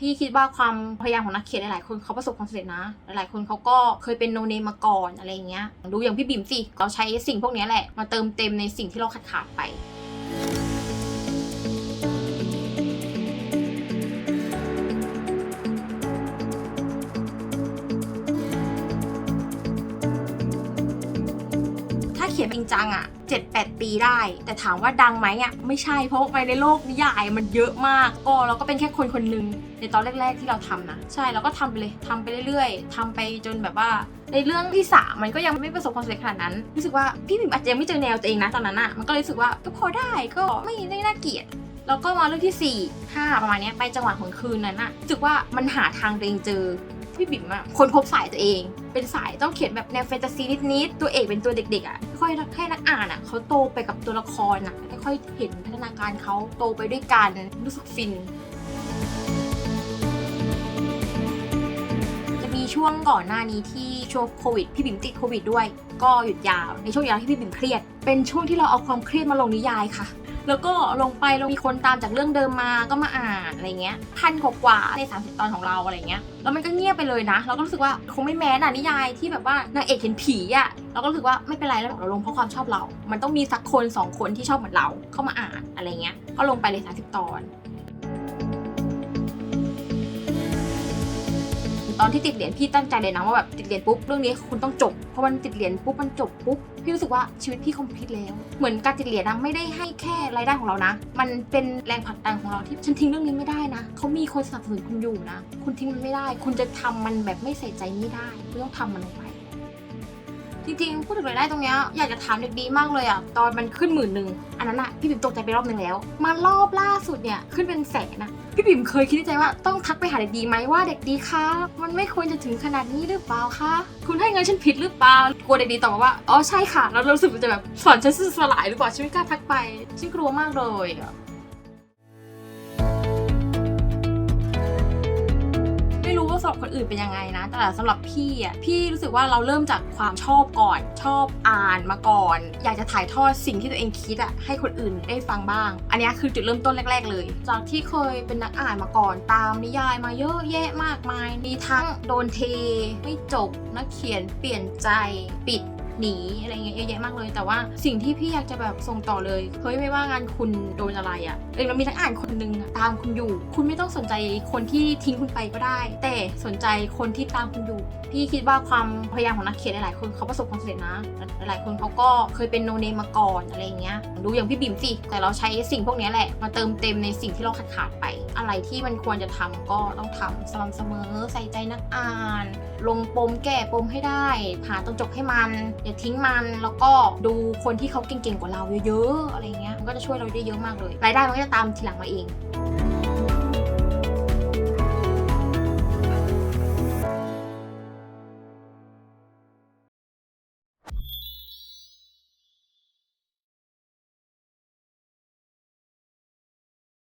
พี่คิดว่าความพยายามของนักเขียนหลายๆคนเขาประสบความสำเร็จนะ หลายๆคนเขาก็เคยเป็นโนเนมมาก่อนอะไรเงี้ย ดูอย่างพี่บิ่มสิ เราใช้สิ่งพวกนี้แหละ มาเติมเต็มในสิ่งที่เราขาดขาดไป เขียนจริงจังอะเจ็ดแปดปีได้ แต่ถามว่าดังไหมอะไม่ใช่เพราะว่าในโลกนิยายมันเยอะมากก็เราก็เป็นแค่คนคนหนึ่งในตอนแรก ๆที่เราทำนะใช่เราก็ทำไปเลยทำไปเรื่อยๆทำไปจนแบบว่า ในเรื่องที่สามมันก็ยังไม่ประสบความสำเร็จขนาดนั้น รู้สึกว่าพี่บิมอาจจะยังไม่เจอแนวตัวเองนะตอนนั้นอะมันก็รู้สึกว่าก็พอได้ก็ไม่ได้น่าเกลียดแล้วก็มาเรื่องที่4 5ประมาณนี้ไปจังหวัดของคืนนั้นอะรู้สึกว่ามันหาทางตัวเองเจอพี่บิ่มอะคนพบสายตัวเอง เป็นสายต้องเขียนแบบแนวแฟนตาซีนิดๆ ตัวเอกเป็นตัวเด็กๆอะค่อยๆให้นักอ่านอะเขาโตไปกับตัวละครอะค่อยๆเห็นพัฒนาการเขาโตไปด้วยกันรู้สึกฟินจะมีช่วงก่อนหน้านี้ที่ช่วงโควิดพี่บิ่มติดโควิดด้วย ก็หยุดยาวในช่วงยาวที่พี่บิ่มเครียด เป็นช่วงที่เราเอาความเครียดมาลงนิยายค่ะ แล้วก็ลงไปเรามีคนตามจากเรื่องเดิมมาก็มาอ่านอะไรเงี้ยพันกว่าใน 30 ตอนของเราอะไรเงี้ยแล้วมันก็เงียบไปเลยนะ เราก็รู้สึกว่าคงไม่แม้น่ะนิยายที่แบบว่านางเอกเห็นผีอะเราก็รู้สึกว่าไม่เป็นไรแล้วเราลงเพราะความชอบเรา มันต้องมีสักคนสองคนที่ชอบเหมือนเราเข้ามาอ่านอะไรเงี้ยก็ลงไปเลย30 ตอน อนที่ติดเหรียญพี่ตั้งใจเลยนะว่าแบบติดเหรียญปุ๊บเรื่องนี้คุณต้องจบเพราะมันติดเหรียญปุ๊บมันจบปุ๊บพี่รู้สึกว่าชีวิตพี่คอมพลีทแล้ว เหมือนการติดเหรียญนะไม่ได้ให้แค่รายได้ของเรานะ มันเป็นแรงผลักดันของเราที่ฉันทิ้งเรื่องนี้ไม่ได้นะเขามีคนสนับสนุนคุณอยู่นะ คุณทิ้งมันไม่ได้ คุณจะทำมันแบบไม่ใส่ใจไม่ได้คุณต้องทำมันลงไป จริงๆ พูดถึงรายได้ตรงเนี้ยอยากจะถามเด็กดีมากเลยอะ ตอนมันขึ้นหมื่นหนึ่งอันนั้นอะ พี่บิ๋มตกใจไปรอบหนึ่งแล้ว มารอบล่าสุดเนี่ย ขึ้นเป็นแสนอะพี่บิ๋มเคยคิดในใจว่าต้องทักไปหาเด็กดีไหมว่าเด็กดีคะมันไม่ควรจะถึงขนาดนี้หรือเปล่าคะคุณให้เงินฉันผิดหรือเปล่ากลัวเด็กดีตอบมาว่าอ๋อใช่ค่ะแล้วรู้สึกมันจะแบบสอนฉันสลายหรือเปล่าฉันไม่กล้าทักไปฉันกลัวมากเลย สำหรับคนอื่นเป็นยังไงนะ แต่สำหรับพี่อะพี่รู้สึกว่าเราเริ่มจากความชอบก่อน ชอบอ่านมาก่อน อยากจะถ่ายทอดสิ่งที่ตัวเองคิดอะให้คนอื่นได้ฟังบ้าง อันนี้คือจุดเริ่มต้นแรก ๆ เลย จากที่เคยเป็นนักอ่านมาก่อน ตามนิยายมาเยอะแยะมากมายมีทั้งโดนเท ไม่จบนักเขียนเปลี่ยนใจปิด หนีอะไรเงี้ยเยอะแยะมากเลย แต่ว่าสิ่งที่พี่อยากจะแบบส่งต่อเลยเฮ้ยไม่ว่างานคุณโดนอะไรอะ่ะเออเรามีทั้งอ่านคนนึงตามคุณอยู่ คุณไม่ต้องสนใจคนที่ทิ้งคุณไปก็ได้ แต่สนใจคนที่ตามคุณอยู่ พี่คิดว่าความพยายามของนักเขียนหลายๆคนเขาประสบความสำเร็จนะ หลายๆคนเขาก็เคยเป็นโนเนมมาก่อนอะไรเงี้ยดูอย่างพี่บิ๋มสิแต่เราใช้สิ่งพวกนี้แหละมาเติมเต็มในสิ่งที่เราขาดขาดไป อะไรที่มันควรจะทำก็ต้องทำสม่ำเสมอใส่ใจนักอ่าน ลงปมแก้ปมให้ได้หาตรงจบให้มัน อย่าทิ้งมันแล้วก็ดูคนที่เขาเก่งๆกว่าเราเยอะๆอะไรเงี้ยมันก็จะช่วยเราได้เยอะมากเลยรายได้มันก็จะตามทีหลังมาเอง